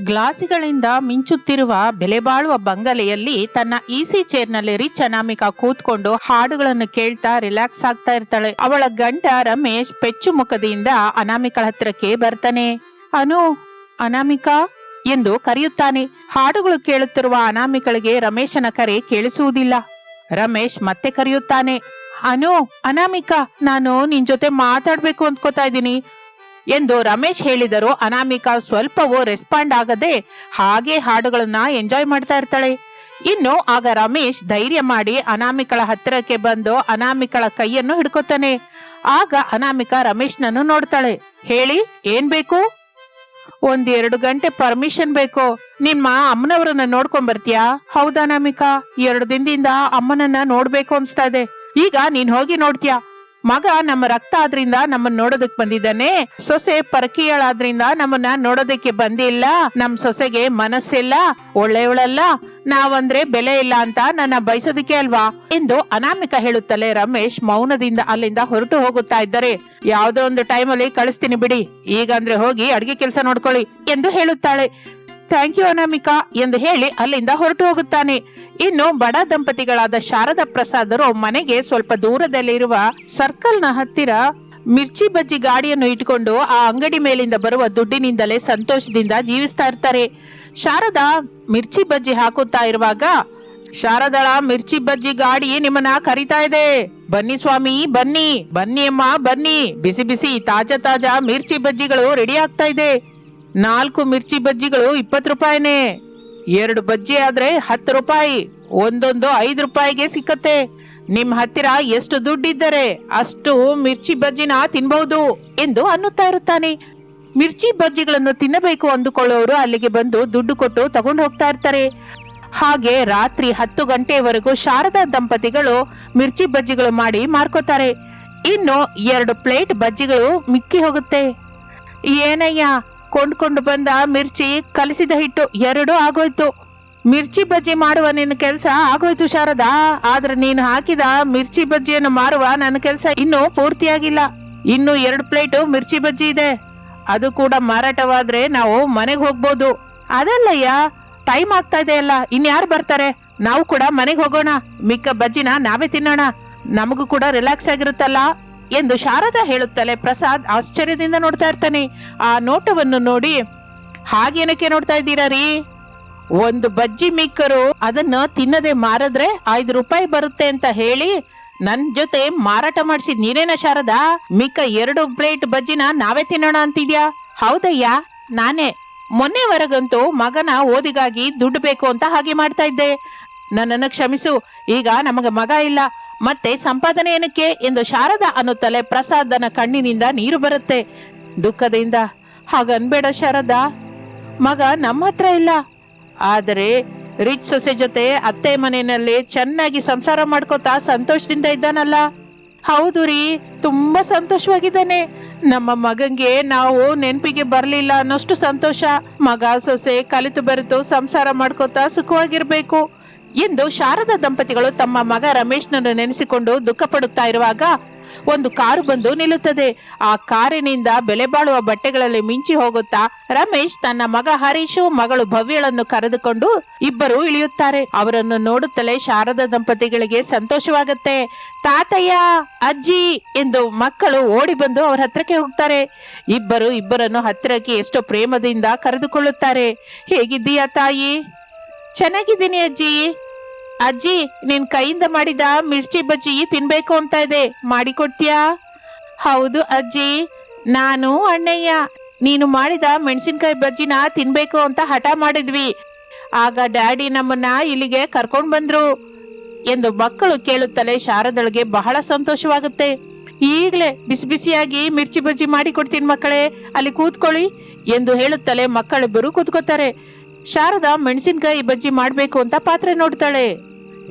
ಗ್ಲಾಸಿಗಳಿಂದ ಮಿಂಚುತ್ತಿರುವ ಬೆಲೆಬಾಳುವ ಬಂಗಲೆಯಲ್ಲಿ ತನ್ನ easy ಚೇರ್ನಲ್ಲಿ rich Anamika ಕೂತ್ಕೊಂಡು ಹಾಡುಗಳನ್ನು ಕೇಳ್ತಾ ರಿಲ್ಯಾಕ್ಸ್ ಆಗ್ತಾ ಇರ್ತಾಳೆ. ಅವಳ ಗಂಡ ರಮೇಶ್ ಪೆಚ್ಚು ಮುಖದಿಂದ ಅನಾಮಿಕಳ ಹತ್ರಕ್ಕೆ ಬರ್ತಾನೆ. ಅನು, ಅನಾಮಿಕಾ? ಎಂದು ಕರೆಯುತ್ತಾನೆ. ಹಾಡುಗಳು ಕೇಳುತ್ತಿರುವ ಅನಾಮಿಕಳಿಗೆ ರಮೇಶನ ಕರೆ ಕೇಳಿಸುವುದಿಲ್ಲ. ರಮೇಶ್ ಮತ್ತೆ ಕರೆಯುತ್ತಾನೆ. ಅನು, ಅನಾಮಿಕಾ, ನಾನು ನಿನ್ ಜೊತೆ ಮಾತಾಡ್ಬೇಕು ಅಂದ್ಕೋತಾ ಇದ್ದೀನಿ. ಎಂದು ರಮೇಶ್ ಹೇಳಿದರು. ಅನಾಮಿಕಾ ಸ್ವಲ್ಪವೂ ರೆಸ್ಪಾಂಡ್ ಆಗದೆ ಹಾಗೆ ಹಾಡುಗಳನ್ನ ಎಂಜಾಯ್ ಮಾಡ್ತಾ ಇರ್ತಾಳೆ. ಇನ್ನು ಆಗ ರಮೇಶ್ ಧೈರ್ಯ ಮಾಡಿ ಅನಾಮಿಕಳ ಹತ್ತಿರಕ್ಕೆ ಬಂದು ಅನಾಮಿಕಳ ಕೈಯನ್ನು ಹಿಡ್ಕೊತಾನೆ. ಆಗ ಅನಾಮಿಕಾ ರಮೇಶ್ನನ್ನು ನೋಡ್ತಾಳೆ. ಹೇಳಿ, ಏನ್ ಬೇಕು? ಒಂದೆರಡು ಗಂಟೆ ಪರ್ಮಿಷನ್ ಬೇಕು. ನಿಮ್ಮ ಅಮ್ಮನವರನ್ನ ನೋಡ್ಕೊಂಡ್ ಬರ್ತೀಯಾ? ಹೌದಾ ಅನಾಮಿಕಾ. ಎರಡು ದಿನದಿಂದ ಅಮ್ಮನನ್ನ ನೋಡ್ಬೇಕು ಅನ್ಸ್ತಾ ಇದೆ. ಈಗ ನೀನ್ ಹೋಗಿ ನೋಡ್ತೀಯಾ? ಮಗ ನಮ್ಮ ರಕ್ತ ಆದ್ರಿಂದ ನಮ್ಮನ್ನ ನೋಡೋದಕ್ ಬಂದಿದ್ದಾನೆ. ಸೊಸೆ ಪರಕೀಯಳಾದ್ರಿಂದ ನಮ್ಮನ್ನ ನೋಡೋದಕ್ಕೆ ಬಂದಿಲ್ಲ. ನಮ್ ಸೊಸೆಗೆ ಮನಸ್ಸಿಲ್ಲ. ಒಳ್ಳೆಯವಳಲ್ಲ. ನಾವಂದ್ರೆ ಬೆಲೆ ಇಲ್ಲ ಅಂತ ನನ್ನ ಬಯಸೋದಕ್ಕೆ ಅಲ್ವಾ? ಎಂದು ಅನಾಮಿಕ ಹೇಳುತ್ತಲೇ ರಮೇಶ್ ಮೌನದಿಂದ ಅಲ್ಲಿಂದ ಹೊರಟು ಹೋಗುತ್ತಾ ಇದ್ದಾರೆ. ಯಾವ್ದೋ ಒಂದು ಟೈಮಲ್ಲಿ ಕಳಿಸ್ತೀನಿ ಬಿಡಿ. ಈಗಂದ್ರೆ ಹೋಗಿ ಅಡ್ಗೆ ಕೆಲಸ ನೋಡ್ಕೊಳ್ಳಿ ಎಂದು ಹೇಳುತ್ತಾಳೆ. ಥ್ಯಾಂಕ್ ಯು ಅನಾಮಿಕಾ ಎಂದು ಹೇಳಿ ಅಲ್ಲಿಂದ ಹೊರಟು ಹೋಗುತ್ತಾನೆ. ಇನ್ನು ಬಡ ದಂಪತಿಗಳಾದ ಶಾರದಾ ಪ್ರಸಾದರು ಮನೆಗೆ ಸ್ವಲ್ಪ ದೂರದಲ್ಲಿರುವ ಸರ್ಕಲ್ನ ಹತ್ತಿರ ಮಿರ್ಚಿ ಬಜ್ಜಿ ಗಾಡಿಯನ್ನು ಇಟ್ಕೊಂಡು ಆ ಅಂಗಡಿ ಮೇಲಿಂದ ಬರುವ ದುಡ್ಡಿನಿಂದಲೇ ಸಂತೋಷದಿಂದ ಜೀವಿಸ್ತಾ ಇರ್ತಾರೆ. ಶಾರದಾ ಮಿರ್ಚಿ ಬಜ್ಜಿ ಹಾಕುತ್ತಾ ಇರುವಾಗ ಶಾರದಳ ಮಿರ್ಚಿ ಬಜ್ಜಿ ಗಾಡಿ ನಿಮ್ಮನ್ನ ಕರಿತಾ ಇದೆ. ಬನ್ನಿ ಸ್ವಾಮಿ, ಬನ್ನಿ. ಬನ್ನಿ ಅಮ್ಮ, ಬನ್ನಿ. ಬಿಸಿ ಬಿಸಿ, ತಾಜಾ ತಾಜಾ ಮಿರ್ಚಿ ಬಜ್ಜಿಗಳು ರೆಡಿ ಆಗ್ತಾ ಇದೆ. ನಾಲ್ಕು ಮಿರ್ಚಿ ಬಜ್ಜಿಗಳು ಇಪ್ಪತ್ತು ರೂಪಾಯಿನೇ. ಎರಡು ಬಜ್ಜಿ ಆದ್ರೆ ಹತ್ತು ರೂಪಾಯಿ, ಒಂದೊಂದು ಐದು ರೂಪಾಯಿಗೆ ಸಿಕ್ಕತ್ತೆ. ನಿಮ್ಮ ಹತ್ತಿರ ಎಷ್ಟು ದುಡ್ಡಿದ್ದರೆ ಅಷ್ಟು ಮಿರ್ಚಿ ಬಜ್ಜಿನ ತಿನ್ಬಹುದು ಎಂದು ಅನ್ನುತ್ತಾ ಇರುತ್ತಾನೆ. ಮಿರ್ಚಿ ಬಜ್ಜಿಗಳನ್ನು ತಿನ್ನಬೇಕು ಅಂದುಕೊಳ್ಳೋರು ಅಲ್ಲಿಗೆ ಬಂದು ದುಡ್ಡು ಕೊಟ್ಟು ತಗೊಂಡು ಹೋಗ್ತಾ ಇರ್ತಾರೆ. ಹಾಗೆ ರಾತ್ರಿ ಹತ್ತು ಗಂಟೆವರೆಗೂ ಶಾರದಾ ದಂಪತಿಗಳು ಮಿರ್ಚಿ ಬಜ್ಜಿಗಳು ಮಾಡಿ ಮಾರ್ಕೋತಾರೆ. ಇನ್ನು ಎರಡು ಪ್ಲೇಟ್ ಬಜ್ಜಿಗಳು ಮಿಕ್ಕಿ ಹೋಗುತ್ತೆ. ಏನಯ್ಯ ಕೊಂಡ್ಕೊಂಡು ಬಂದ ಮಿರ್ಚಿ ಕಲಿಸಿದ ಹಿಟ್ಟು ಎರಡು ಆಗೋಯ್ತು. ಮಿರ್ಚಿ ಬಜ್ಜಿ ಮಾಡುವ ನಿನ್ನ ಕೆಲಸ ಆಗೋಯ್ತು ಶಾರದಾ, ಆದ್ರೆ ನೀನು ಹಾಕಿದ ಮಿರ್ಚಿ ಬಜ್ಜಿಯನ್ನು ಮಾರುವ ನನ್ನ ಕೆಲಸ ಇನ್ನೂ ಪೂರ್ತಿಯಾಗಿಲ್ಲ. ಇನ್ನು ಎರಡು ಪ್ಲೇಟ್ ಮಿರ್ಚಿ ಬಜ್ಜಿ ಇದೆ. ಅದು ಕೂಡ ಮಾರಾಟವಾದ್ರೆ ನಾವು ಮನೆಗೆ ಹೋಗ್ಬೋದು. ಅದಲ್ಲಯ್ಯ, ಟೈಮ್ ಆಗ್ತಾ ಇದೆ ಅಲ್ಲ, ಇನ್ಯಾರು ಬರ್ತಾರೆ? ನಾವು ಕೂಡ ಮನೆಗೆ ಹೋಗೋಣ. ಮಿಕ್ಕ ಬಜ್ಜಿನ ನಾವೇ ತಿನ್ನೋಣ. ನಮಗೂ ಕೂಡ ರಿಲ್ಯಾಕ್ಸ್ ಆಗಿರುತ್ತಲ್ಲ. ಎಂದು ಶಾರದಾ ಹೇಳುತ್ತಲೇ ಪ್ರಸಾದ್ ಆಶ್ಚರ್ಯದಿಂದ ನೋಡ್ತಾ ಇರ್ತಾನೆ. ಆ ನೋಟವನ್ನು ನೋಡಿ ಹಾಗೇನಕ್ಕೆ ನೋಡ್ತಾ ಇದ್ದೀರಾ ರೀ? ಒಂದು ಬಜ್ಜಿ ಮಿಕ್ಕರು ಅದನ್ನ ತಿನ್ನದೆ ಮಾರಿದ್ರೆ ಐದು ರೂಪಾಯಿ ಬರುತ್ತೆ ಅಂತ ಹೇಳಿ ನನ್ ಜೊತೆ ಮಾರಾಟ ಮಾಡಿಸಿ ನೀನೇನ ಶಾರದಾ? ಮಿಕ್ಕ ಎರಡು ಪ್ಲೇಟ್ ಬಜ್ಜಿನ ನಾವೇ ತಿನ್ನೋಣ ಅಂತಿದ್ಯಾ? ಹೌದಯ್ಯ, ನಾನೇ. ಮೊನ್ನೆವರೆಗಂತೂ ಮಗನ ಓದಿಗಾಗಿ ದುಡ್ಡು ಬೇಕು ಅಂತ ಹಾಗೆ ಮಾಡ್ತಾ ಇದ್ದೆ. ನನ್ನನ್ನು ಕ್ಷಮಿಸು, ಈಗ ನಮಗೆ ಮಗ ಇಲ್ಲ. ಮತ್ತೆ ಸಂಪಾದನೆ ಏನಕ್ಕೆ ಎಂದು ಶಾರದಾ ಅನ್ನುತ್ತಲೇ ಪ್ರಸಾದನ ಕಣ್ಣಿನಿಂದ ನೀರು ಬರುತ್ತೆ. ದುಃಖದಿಂದ. ಹಾಗನ್ಬೇಡ ಶಾರದಾ. ಮಗ ನಮ್ಮ ಹತ್ರ ಇಲ್ಲ. ಆದರೆ ರಿಚ್ ಸೊಸೆ ಜೊತೆ ಅತ್ತೆ ಮನೆಯಲ್ಲಿ ಚೆನ್ನಾಗಿ ಸಂಸಾರ ಮಾಡ್ಕೋತಾ ಸಂತೋಷದಿಂದ ಇದ್ದಾನಲ್ಲ. ಹೌದು ರೀ, ತುಂಬಾ ಸಂತೋಷವಾಗಿದ್ದಾನೆ. ನಮ್ಮ ಮಗಂಗೆ ನಾವು ನೆನಪಿಗೆ ಬರಲಿಲ್ಲ ಅನ್ನೋಷ್ಟು ಸಂತೋಷ. ಮಗ ಸೊಸೆ ಕಲಿತು ಬೆರೆತು ಸಂಸಾರ ಮಾಡ್ಕೋತಾ ಸುಖವಾಗಿರ್ಬೇಕು. ಎಂದು ಶಾರದಾ ದಂಪತಿಗಳು ತಮ್ಮ ಮಗ ರಮೇಶ್ನನ್ನು ನೆನೆಸಿಕೊಂಡು ದುಃಖ ಇರುವಾಗ ಒಂದು ಕಾರು ಬಂದು ನಿಲ್ಲುತ್ತದೆ. ಆ ಕಾರಿನಿಂದ ಬೆಲೆ ಬಾಳುವ ಬಟ್ಟೆಗಳಲ್ಲಿ ಮಿಂಚಿ ಹೋಗುತ್ತಾ ರಮೇಶ್ ತನ್ನ ಮಗ ಹರೀಶು, ಮಗಳು ಭವ್ಯಳನ್ನು ಕರೆದುಕೊಂಡು ಇಬ್ಬರು ಇಳಿಯುತ್ತಾರೆ. ಅವರನ್ನು ನೋಡುತ್ತಲೇ ಶಾರದಾ ದಂಪತಿಗಳಿಗೆ ಸಂತೋಷವಾಗುತ್ತೆ. ತಾತಯ್ಯ, ಅಜ್ಜಿ ಎಂದು ಮಕ್ಕಳು ಓಡಿ ಬಂದು ಅವರ ಹತ್ರಕ್ಕೆ ಹೋಗ್ತಾರೆ. ಇಬ್ಬರು ಇಬ್ಬರನ್ನು ಹತ್ತಿರಕ್ಕೆ ಎಷ್ಟೋ ಪ್ರೇಮದಿಂದ ಕರೆದುಕೊಳ್ಳುತ್ತಾರೆ. ಹೇಗಿದ್ದೀಯಾ ತಾಯಿ? ಚೆನ್ನಾಗಿದ್ದೀನಿ ಅಜ್ಜಿ. ಅಜ್ಜಿ, ನಿನ್ ಕೈಯಿಂದ ಮಾಡಿದ ಮಿರ್ಚಿ ಬಜ್ಜಿ ತಿನ್ಬೇಕು ಅಂತ ಇದೆ. ಮಾಡಿಕೊಡ್ತೀಯಾ? ಹೌದು ಅಜ್ಜಿ. ನಾನು ಅಣ್ಣಯ್ಯ. ನೀನು ಮಾಡಿದ ಮೆಣಸಿನ್ಕಾಯಿ ಬಜ್ಜಿನ ತಿನ್ಬೇಕು ಅಂತ ಹಠ ಮಾಡಿದ್ವಿ. ಆಗ ಡ್ಯಾಡಿ ನಮ್ಮನ್ನ ಇಲ್ಲಿಗೆ ಕರ್ಕೊಂಡು ಬಂದ್ರು. ಎಂದು ಮಕ್ಕಳು ಕೇಳುತ್ತಲೇ ಶಾರದಳಿಗೆ ಬಹಳ ಸಂತೋಷವಾಗುತ್ತೆ. ಈಗಲೇ ಬಿಸಿ ಬಿಸಿಯಾಗಿ ಮಿರ್ಚಿ ಬಜ್ಜಿ ಮಾಡಿ ಕೊಡ್ತೀನಿ ಮಕ್ಕಳೇ, ಅಲ್ಲಿ ಕೂತ್ಕೊಳ್ಳಿ ಎಂದು ಹೇಳುತ್ತಲೇ ಮಕ್ಕಳಿಬ್ಬರು ಕೂತ್ಕೋತಾರೆ. ಶಾರದಾ ಮೆಣಸಿನಕಾಯಿ ಬಜ್ಜಿ ಮಾಡಬೇಕು ಅಂತ ಪಾತ್ರೆ ನೋಡ್ತಾಳೆ.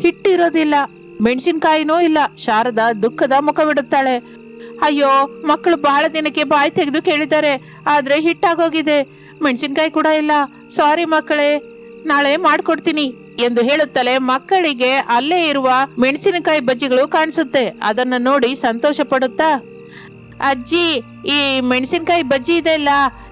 ಹಿಟ್ಟಿರೋದಿಲ್ಲ. ಮೆಣಸಿನ್ಕಾಯಿನೂ ಇಲ್ಲ. ಶಾರದಾ ದುಃಖದ ಮುಖವಿಡುತ್ತಾಳೆ. ಅಯ್ಯೋ, ಮಕ್ಕಳು ಬಹಳ ದಿನಕ್ಕೆ ಬಾಯಿ ತೆಗೆದು ಕೇಳಿದ್ದಾರೆ. ಆದ್ರೆ ಹಿಟ್ಟಾಗೋಗಿದೆ. ಮೆಣಸಿನಕಾಯಿ ಕೂಡ ಇಲ್ಲ. ಸಾರಿ ಮಕ್ಕಳೇ, ನಾಳೆ ಮಾಡ್ಕೊಡ್ತೀನಿ ಎಂದು ಹೇಳುತ್ತಲೇ ಮಕ್ಕಳಿಗೆ ಅಲ್ಲೇ ಇರುವ ಮೆಣಸಿನಕಾಯಿ ಬಜ್ಜಿಗಳು ಕಾಣಿಸುತ್ತೆ. ಅದನ್ನ ನೋಡಿ ಸಂತೋಷ ಪಡುತ್ತಾ ಅಜ್ಜಿ, ಈ ಮೆಣಸಿನ್ಕಾಯಿ ಬಜ್ಜಿ ಇದೆ ಇಲ್ಲ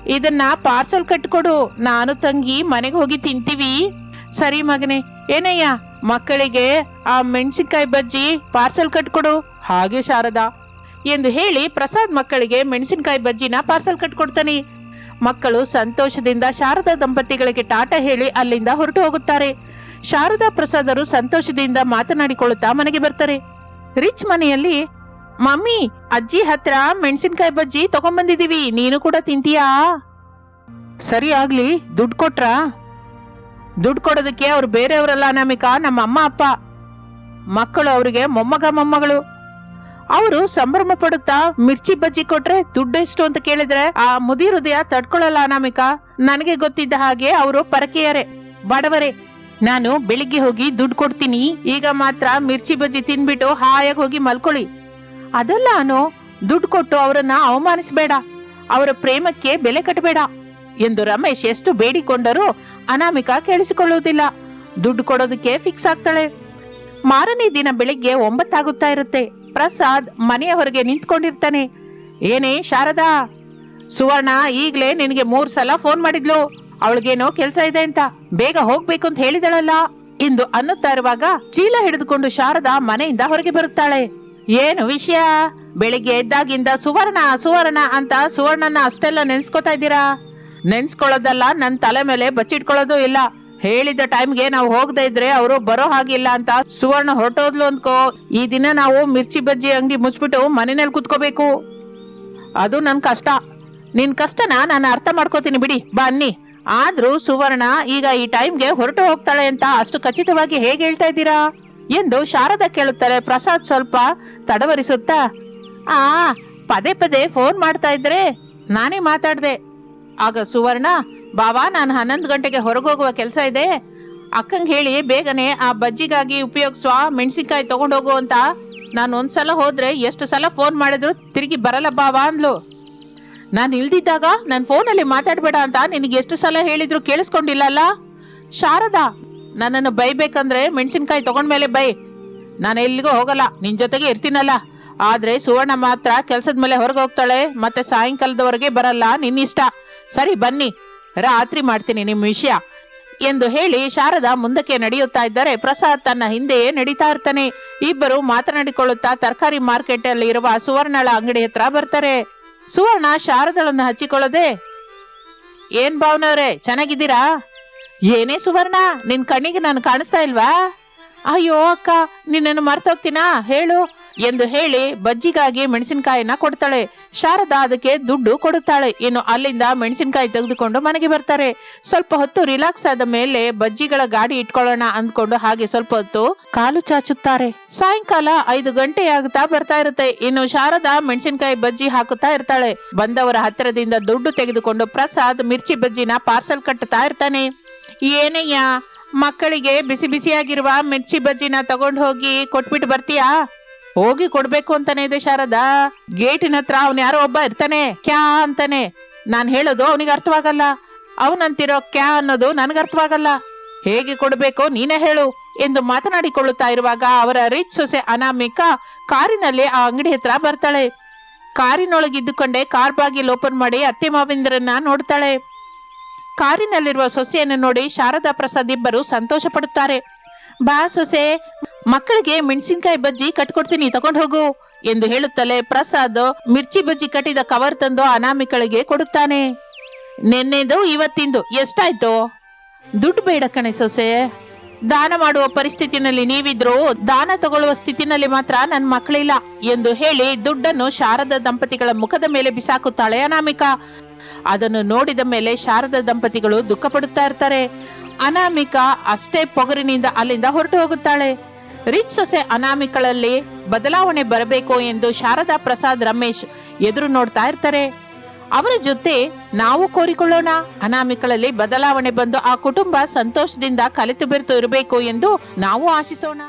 ಇದನ್ನ ಪಾರ್ಸಲ್ ಕಟ್ಕೊಡು. ನಾನು ತಂಗಿ ಮನೆಗೆ ಹೋಗಿ ತಿಂತೀವಿ. ಸರಿ ಮಗನೆ. ಏನಯ್ಯ, ಮಕ್ಕಳಿಗೆ ಆ ಮೆಣಸಿನ್ಕಾಯಿ ಬಜ್ಜಿ ಪಾರ್ಸಲ್ ಕಟ್ಕೊಡು. ಹಾಗೆ ಶಾರದಾ. ಎಂದು ಹೇಳಿ ಪ್ರಸಾದ್ ಮಕ್ಕಳಿಗೆ ಮೆಣಸಿನಕಾಯಿ ಬಜ್ಜಿನ ಪಾರ್ಸಲ್ ಕಟ್ಕೊಡ್ತಾನೆ. ಮಕ್ಕಳು ಸಂತೋಷದಿಂದ ಶಾರದಾ ದಂಪತಿಗಳಿಗೆ ಟಾಟಾ ಹೇಳಿ ಅಲ್ಲಿಂದ ಹೊರಟು ಹೋಗುತ್ತಾರೆ. ಶಾರದಾ ಪ್ರಸಾದರು ಸಂತೋಷದಿಂದ ಮಾತನಾಡಿಕೊಳ್ಳುತ್ತಾ ಮನೆಗೆ ಬರ್ತಾರೆ. ರಿಚ್ ಮನೆಯಲ್ಲಿ ಮಮ್ಮಿ, ಅಜ್ಜಿ ಹತ್ರ ಮೆಣಸಿನ್ಕಾಯಿ ಬಜ್ಜಿ ತಗೊಂಬಂದಿದೀವಿ. ನೀನು ಕೂಡ ತಿಂತೀಯಾ? ಸರಿ ಆಗ್ಲಿ, ದುಡ್ಡು ಕೊಟ್ರಾ? ದುಡ್ಡು ಕೊಡೋದಕ್ಕೆ ಅವ್ರು ಬೇರೆಯವರಲ್ಲ ನಮಿಕ ನಮ್ಮ ಅಮ್ಮ, ಅಪ್ಪ. ಮಕ್ಕಳು ಅವರಿಗೆ ಮೊಮ್ಮಗ, ಮೊಮ್ಮಗಳು. ಅವರು ಸಂಭ್ರಮ ಪಡುತ್ತಾ ಮಿರ್ಚಿ ಬಜ್ಜಿ ಕೊಟ್ರೆ ದುಡ್ಡು ಎಷ್ಟು ಅಂತ ಕೇಳಿದ್ರೆ ಆ ಮುದಿ ಹೃದಯ ತಡ್ಕೊಳ್ಳಲ್ಲ ಅನಾಮಿಕ. ನನಗೆ ಗೊತ್ತಿದ್ದ ಹಾಗೆ ಅವರು ಪರಕೆಯರೆ, ಬಡವರೇ. ನಾನು ಬೆಳಿಗ್ಗೆ ಹೋಗಿ ದುಡ್ಡು ಕೊಡ್ತೀನಿ. ಈಗ ಮಾತ್ರ ಮಿರ್ಚಿ ಬಜ್ಜಿ ತಿನ್ಬಿಟ್ಟು ಹಾಯಾಗಿ ಹೋಗಿ ಮಲ್ಕೊಳ್ಳಿ. ಅದಲ್ಲ ಅನು ದುಡ್ಡು ಕೊಟ್ಟು ಅವರನ್ನ ಅವಮಾನಿಸಬೇಡ. ಅವರ ಪ್ರೇಮಕ್ಕೆ ಬೆಲೆ ಕಟ್ಟಬೇಡ ಎಂದು ರಮೇಶ್ ಎಷ್ಟು ಬೇಡಿಕೊಂಡರೂ ಅನಾಮಿಕಾ ಕೇಳಿಸಿಕೊಳ್ಳುವುದಿಲ್ಲ. ದುಡ್ಡು ಕೊಡೋದಕ್ಕೆ ಫಿಕ್ಸ್ ಆಗ್ತಾಳೆ. ಮಾರನೇ ದಿನ ಬೆಳಿಗ್ಗೆ ಒಂಬತ್ತಾಗುತ್ತಾ ಇರುತ್ತೆ. ಪ್ರಸಾದ್ ಮನೆಯ ಹೊರಗೆ ನಿಂತ್ಕೊಂಡಿರ್ತಾನೆ. ಏನೇ ಶಾರದಾ? ಸುವರ್ಣ ಈಗಲೇ ನಿನಗೆ ಮೂರ್ ಸಲ ಫೋನ್ ಮಾಡಿದ್ಲು. ಅವಳಿಗೇನೋ ಕೆಲಸ ಇದೆ ಅಂತ ಬೇಗ ಹೋಗ್ಬೇಕು ಅಂತ ಹೇಳಿದಳಲ್ಲ. ಎಂದು ಅನ್ನುತ್ತಾ ಇರುವಾಗ ಚೀಲ ಹಿಡಿದುಕೊಂಡು ಶಾರದಾ ಮನೆಯಿಂದ ಹೊರಗೆ ಬರುತ್ತಾಳೆ. ಏನು ವಿಷಯ? ಬೆಳಿಗ್ಗೆ ಎದ್ದಾಗಿಂದ ಸುವರ್ಣ ಸುವರ್ಣ ಅಂತ ಸುವರ್ಣನ ಅಷ್ಟೆಲ್ಲ ನೆನ್ಸ್ಕೊತಾ ಇದ್ದೀರಾ? ನೆನ್ಸ್ಕೊಳ್ಳೋದಲ್ಲ ನನ್ನ ತಲೆ ಮೇಲೆ ಬಚ್ಚಿಟ್ಕೊಳ್ಳೋದು ಇಲ್ಲ. ಹೇಳಿದ ಟೈಮ್ಗೆ ನಾವು ಹೋಗದೆ ಇದ್ರೆ ಅವರು ಬರೋ ಹಾಗಿಲ್ಲ ಅಂತ ಸುವರ್ಣ ಹೊರಟೋದ್ಲು ಅಂದ್ಕೋ. ಈ ದಿನ ನಾವು ಮಿರ್ಚಿ ಬಜ್ಜಿ ಅಂಗಡಿ ಮುಚ್ಬಿಟ್ಟು ಮನೆಯಲ್ಲಿ ಕುತ್ಕೋಬೇಕು. ಅದು ನನ್ನ ಕಷ್ಟ. ನಿನ್ ಕಷ್ಟನ ನಾನು ಅರ್ಥ ಮಾಡ್ಕೋತೀನಿ ಬಿಡಿ. ಬನ್ನಿ ಆದರೂ ಸುವರ್ಣ ಈಗ ಈ ಟೈಮ್ಗೆ ಹೊರಟು ಹೋಗ್ತಾಳೆ ಅಂತ ಅಷ್ಟು ಖಚಿತವಾಗಿ ಹೇಗೆ ಹೇಳ್ತಾ ಇದ್ದೀರಾ? ಎಂದು ಶಾರದಾ ಕೇಳುತ್ತಾರೆ. ಪ್ರಸಾದ್ ಸ್ವಲ್ಪ ತಡವರಿಸುತ್ತಾ, ಆ, ಪದೇ ಪದೇ ಫೋನ್ ಮಾಡ್ತಾ ಇದ್ರೆ ನಾನೇ ಮಾತಾಡಿದೆ. ಆಗ ಸುವರ್ಣ ಬಾಬಾ ನಾನು ಹನ್ನೊಂದು ಗಂಟೆಗೆ ಹೊರಗೋಗುವ ಕೆಲಸ ಇದೆ. ಅಕ್ಕಂಗೆ ಹೇಳಿ ಬೇಗನೆ ಆ ಬಜ್ಜಿಗಾಗಿ ಉಪಯೋಗಿಸುವ ಮೆಣಸಿನ್ಕಾಯಿ ತಗೊಂಡೋಗು ಅಂತ. ನಾನು ಒಂದ್ಸಲ ಹೋದ್ರೆ ಎಷ್ಟು ಸಲ ಫೋನ್ ಮಾಡಿದ್ರು ತಿರುಗಿ ಬರಲ್ಲ ಬಾವಾ ಅಂದ್ಲು. ನಾನು ಇಲ್ದಿದ್ದಾಗ ನನ್ನ ಫೋನಲ್ಲಿ ಮಾತಾಡಬೇಡ ಅಂತ ನಿನಗೆ ಎಷ್ಟು ಸಲ ಹೇಳಿದ್ರು ಕೇಳಿಸ್ಕೊಂಡಿಲ್ಲಲ್ಲ? ಶಾರದಾ ನನ್ನನ್ನು ಬೈಬೇಕಂದ್ರೆ ಮೆಣಸಿನ್ಕಾಯಿ ತಗೊಂಡ್ಮೇಲೆ ಬೈ. ನಾನು ಎಲ್ಲಿಗೂ ಹೋಗಲ್ಲ ನಿನ್ನ ಜೊತೆಗೆ ಇರ್ತೀನಲ್ಲ. ಆದ್ರೆ ಸುವರ್ಣ ಮಾತ್ರ ಕೆಲ್ಸದ ಮೇಲೆ ಹೊರಗೆ ಹೋಗ್ತಾಳೆ, ಮತ್ತೆ ಸಾಯಂಕಾಲದವರೆಗೆ ಬರಲ್ಲ, ನಿನ್ನಿಷ್ಟ. ಸರಿ, ಬನ್ನಿ. ರಾತ್ರಿ ಮಾಡ್ತೀನಿ ನಿಮ್ಮ ವಿಷಯ. ಎಂದು ಹೇಳಿ ಶಾರದಾ ಮುಂದಕ್ಕೆ ನಡೆಯುತ್ತಾ ಇದ್ದರೆ ಪ್ರಸಾದ್ ತನ್ನ ಹಿಂದೆಯೇ ನಡೀತಾ ಇರ್ತಾನೆ. ಇಬ್ಬರು ಮಾತನಾಡಿಕೊಳ್ಳುತ್ತಾ ತರಕಾರಿ ಮಾರ್ಕೆಟ್ ಅಲ್ಲಿ ಇರುವ ಸುವರ್ಣಳ ಅಂಗಡಿ ಹತ್ರ ಬರ್ತಾರೆ. ಸುವರ್ಣ ಶಾರದಳನ್ನು ಹಚ್ಚಿಕೊಳ್ಳದೆ, ಏನ್ ಭಾವನವ್ರೆ, ಚೆನ್ನಾಗಿದ್ದೀರಾ? ಏನೇ ಸುವರ್ಣ, ನಿನ್ ಕಣ್ಣಿಗೆ ನಾನು ಕಾಣಿಸ್ತಾ ಇಲ್ವಾ? ಅಯ್ಯೋ ಅಕ್ಕ, ನಿನ್ನನ್ನು ಮರ್ತೋಗ್ತೀನಾ? ಹೇಳು. ಎಂದು ಹೇಳಿ ಬಜ್ಜಿಗಾಗಿ ಮೆಣಸಿನಕಾಯಿನ ಕೊಡ್ತಾಳೆ. ಶಾರದಾ ಅದಕ್ಕೆ ದುಡ್ಡು ಕೊಡುತ್ತಾಳೆ. ಇನ್ನು ಅಲ್ಲಿಂದ ಮೆಣಸಿನಕಾಯಿ ತೆಗೆದುಕೊಂಡು ಮನೆಗೆ ಬರ್ತಾರೆ. ಸ್ವಲ್ಪ ಹೊತ್ತು ರಿಲ್ಯಾಕ್ಸ್ ಆದ ಮೇಲೆ ಬಜ್ಜಿಗಳ ಗಾಡಿ ಇಟ್ಕೊಳ್ಳೋಣ ಅಂದ್ಕೊಂಡು ಹಾಗೆ ಸ್ವಲ್ಪ ಹೊತ್ತು ಕಾಲು ಚಾಚುತ್ತಾರೆ. ಸಾಯಂಕಾಲ ಐದು ಗಂಟೆ ಆಗುತ್ತಾ ಬರ್ತಾ ಇರುತ್ತೆ. ಇನ್ನು ಶಾರದಾ ಮೆಣಸಿನಕಾಯಿ ಬಜ್ಜಿ ಹಾಕುತ್ತಾ ಇರ್ತಾಳೆ. ಬಂದವರ ಹತ್ತಿರದಿಂದ ದುಡ್ಡು ತೆಗೆದುಕೊಂಡು ಪ್ರಸಾದ್ ಮಿರ್ಚಿ ಬಜ್ಜಿನ ಪಾರ್ಸಲ್ ಕಟ್ಟುತ್ತಾ ಇರ್ತಾನೆ. ಏನಯ್ಯ? ಮಕ್ಕಳಿಗೆ ಬಿಸಿ ಬಿಸಿಯಾಗಿರುವ ಮಿರ್ಚಿ ಬಜ್ಜಿನ ತಗೊಂಡು ಹೋಗಿ ಕೊಟ್ಬಿಟ್ಟು ಬರ್ತೀಯಾ? ಹೋಗಿ ಕೊಡ್ಬೇಕು ಅಂತಾನೆ ಇದೆ ಶಾರದಾ. ಗೇಟಿನ ಹತ್ರ ಅವನ್ ಯಾರೋ ಒಬ್ಬ ಇರ್ತಾನೆ. ಕ್ಯಾ ಅಂತಾನೆ. ನಾನ್ ಹೇಳೋದು ಅವನಿಗೆ ಅರ್ಥವಾಗಲ್ಲ. ಅವನಂತಿರೋ ಕ್ಯಾ ಅನ್ನೋದು ನನಗೆ ಅರ್ಥವಾಗಲ್ಲ. ಹೇಗೆ ಕೊಡ್ಬೇಕು ನೀನೇ ಹೇಳು ಎಂದು ಮಾತನಾಡಿಕೊಳ್ಳುತ್ತಾ ಇರುವಾಗ ಅವರ ರಿಚ್ ಸೊಸೆ ಅನಾಮಿಕಾ ಕಾರಿನಲ್ಲಿ ಆ ಅಂಗಡಿ ಹತ್ರ ಬರ್ತಾಳೆ. ಕಾರಿನೊಳಗಿದ್ದುಕೊಂಡೇ ಕಾರ್ ಬಾಗಿಲು ಓಪನ್ ಮಾಡಿ ಅತ್ತೆ ಮಾವಿಂದ್ರನ್ನ ನೋಡ್ತಾಳೆ. ಕಾರಿನಲ್ಲಿರುವ ಸೊಸೆಯನ್ನು ನೋಡಿ ಶಾರದಾ ಪ್ರಸಾದ್ ಇಬ್ಬರು ಸಂತೋಷ ಪಡುತ್ತಾರೆ ಬಾ ಸೊಸೆ, ಮಕ್ಕಳಿಗೆ ಮೆಣಸಿನ್ಕಾಯಿ ಬಜ್ಜಿ ಕಟ್ಕೊಡ್ತೀನಿ, ತಗೊಂಡು ಹೋಗು ಎಂದು ಹೇಳುತ್ತಲೇ ಪ್ರಸಾದ್ ಮಿರ್ಚಿ ಬಜ್ಜಿ ಕಟ್ಟಿದ ಕವರ್ ತಂದು ಅನಾಮಿಕಳಿಗೆ ಕೊಡುತ್ತಾನೆ. ನಿನ್ನೆದು ಇವತ್ತಿಂದು, ಎಷ್ಟಾಯ್ತು? ದುಡ್ಡು ಬೇಡ ಕಣೆ ಸೊಸೆ. ದಾನ ಮಾಡುವ ಪರಿಸ್ಥಿತಿನಲ್ಲಿ ನೀವಿದ್ರು, ದಾನ ತಗೊಳ್ಳುವ ಸ್ಥಿತಿನಲ್ಲಿ ಮಾತ್ರ ನನ್ನ ಮಕ್ಕಳಿಲ್ಲ ಎಂದು ಹೇಳಿ ದುಡ್ಡನ್ನು ಶಾರದ ದಂಪತಿಗಳ ಮುಖದ ಮೇಲೆ ಬಿಸಾಕುತ್ತಾಳೆ ಅನಾಮಿಕಾ. ಅದನ್ನು ನೋಡಿದ ಮೇಲೆ ಶಾರದ ದಂಪತಿಗಳು ದುಃಖ ಪಡುತ್ತಾ ಇರ್ತಾರೆ. ಅನಾಮಿಕಾ ಅಷ್ಟೇ ಪೊಗರಿನಿಂದ ಅಲ್ಲಿಂದ ಹೊರಟು ಹೋಗುತ್ತಾಳೆ. ರಿಚ್ ಸೊಸೆ ಅನಾಮಿಕಳಲ್ಲಿ ಬದಲಾವಣೆ ಬರಬೇಕು ಎಂದು ಶಾರದಾ ಪ್ರಸಾದ್ ರಮೇಶ್ ಎದುರು ನೋಡ್ತಾ ಇರ್ತಾರೆ. ಅವರ ಜೊತೆ ನಾವು ಕೋರಿಕೊಳ್ಳೋಣ. ಅನಾಮಿಕಳಲ್ಲಿ ಬದಲಾವಣೆ ಬಂದು ಆ ಕುಟುಂಬ ಸಂತೋಷದಿಂದ ಕಲಿತು ಬೆರೆತು ಇರಬೇಕು ಎಂದು ನಾವು ಆಶಿಸೋಣ.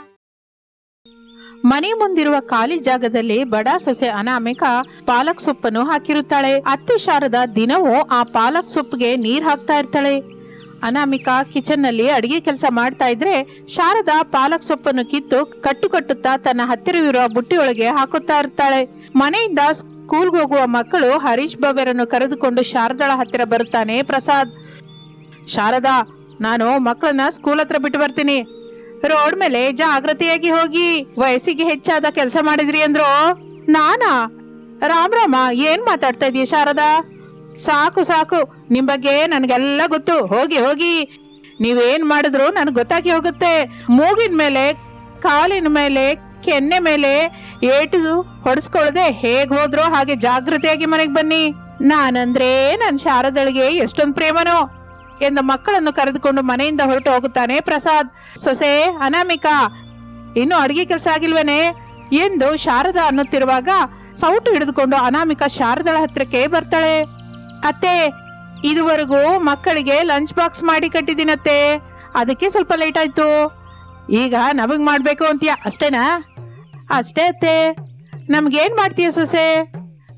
ಮನೆ ಮುಂದಿರುವ ಖಾಲಿ ಜಾಗದಲ್ಲಿ ಬಡ ಸೊಸೆ ಅನಾಮಿಕ ಪಾಲಕ್ ಸೊಪ್ಪನ್ನು ಹಾಕಿರುತ್ತಾಳೆ. ಅತ್ತೆ ಶಾರದ ದಿನವೂ ಆ ಪಾಲಕ್ ಸೊಪ್ಪಿಗೆ ನೀರ್ ಹಾಕ್ತಾ ಇರ್ತಾಳೆ. ಅನಾಮಿಕಾ ಕಿಚನ್ನಲ್ಲಿ ಅಡಿಗೆ ಕೆಲಸ ಮಾಡ್ತಾ ಇದ್ರೆ ಶಾರದಾ ಪಾಲಕ್ ಸೊಪ್ಪನ್ನು ಕಿತ್ತು ಕಟ್ಟು ಕಟ್ಟುತ್ತಾ ತನ್ನ ಹತ್ತಿರವಿರುವ ಬುಟ್ಟಿಯೊಳಗೆ ಹಾಕುತ್ತಾ ಇರ್ತಾಳೆ. ಮನೆಯಿಂದ ಸ್ಕೂಲ್ಗೆ ಹೋಗುವ ಮಕ್ಕಳು ಹರೀಶ್ ಭವ್ಯರನ್ನು ಕರೆದುಕೊಂಡು ಶಾರದಾಳ ಹತ್ತಿರ ಬರುತ್ತಾನೆ. ಪ್ರಸಾದ್, ಶಾರದಾ, ನಾನು ಮಕ್ಕಳನ್ನ ಸ್ಕೂಲ್ ಹತ್ರ ಬಿಟ್ಟು ಬರ್ತೀನಿ. ರೋಡ್ ಮೇಲೆ ಜಾಗೃತಿಯಾಗಿ ಹೋಗಿ ವಯಸ್ಸಿಗೆ ಹೆಚ್ಚಾದ ಕೆಲಸ ಮಾಡಿದ್ರಿ ಅಂದ್ರು? ನಾನಾ? ರಾಮ್ ರಾಮ, ಏನ್ ಮಾತಾಡ್ತಾ ಇದೀಯ ಶಾರದಾ? ಸಾಕು ಸಾಕು, ನಿಮ್ ಬಗ್ಗೆ ನನ್ಗೆಲ್ಲ ಗೊತ್ತು. ಹೋಗಿ ಹೋಗಿ. ನೀವೇನ್ ಮಾಡಿದ್ರು ನನ್ಗೆ ಗೊತ್ತಾಗಿ ಹೋಗುತ್ತೆ. ಮೂಗಿನ ಮೇಲೆ, ಕಾಲಿನ ಮೇಲೆ ಕೆನ್ನೆ ಮೇಲೆ ಏಟು ಹೊಡೆಸ್ಕೊಳ್ದೆ ಹೇಗ್ ಹೋದ್ರೋ ಹಾಗೆ ಜಾಗೃತಿಯಾಗಿ ಮನೆಗೆ ಬನ್ನಿ. ನಾನಂದ್ರೆ ನನ್ ಶಾರದಳಿಗೆ ಎಷ್ಟೊಂದು ಪ್ರೇಮನೋ ಎಂದು ಮಕ್ಕಳನ್ನು ಕರೆದುಕೊಂಡು ಮನೆಯಿಂದ ಹೊರಟು ಹೋಗುತ್ತಾನೆ ಪ್ರಸಾದ್. ಸೊಸೆ, ಅನಾಮಿಕಾ, ಇನ್ನು ಅಡಿಗೆ ಕೆಲಸ ಆಗಿಲ್ವೇನೆ? ಎಂದು ಶಾರದಾ ಅನ್ನುತ್ತಿರುವಾಗ ಸೌಟು ಹಿಡಿದುಕೊಂಡು ಅನಾಮಿಕಾ ಶಾರದಳ ಹತ್ರಕ್ಕೆ ಬರ್ತಾಳೆ. ಅತ್ತೆ, ಇದುವರೆಗೂ ಮಕ್ಕಳಿಗೆ ಲಂಚ್ ಬಾಕ್ಸ್ ಮಾಡಿ ಕಟ್ಟಿದ್ದೀನತ್ತೆ. ಅದಕ್ಕೆ ಸ್ವಲ್ಪ ಲೇಟ್ ಆಯ್ತು. ಈಗ ನಮಗ್ ಮಾಡ್ಬೇಕು ಅಂತೀಯ, ಅಷ್ಟೇನಾ? ಅಷ್ಟೇ ಅತ್ತೆ. ನಮ್ಗೇನ್ ಮಾಡ್ತೀಯ ಸೊಸೆ?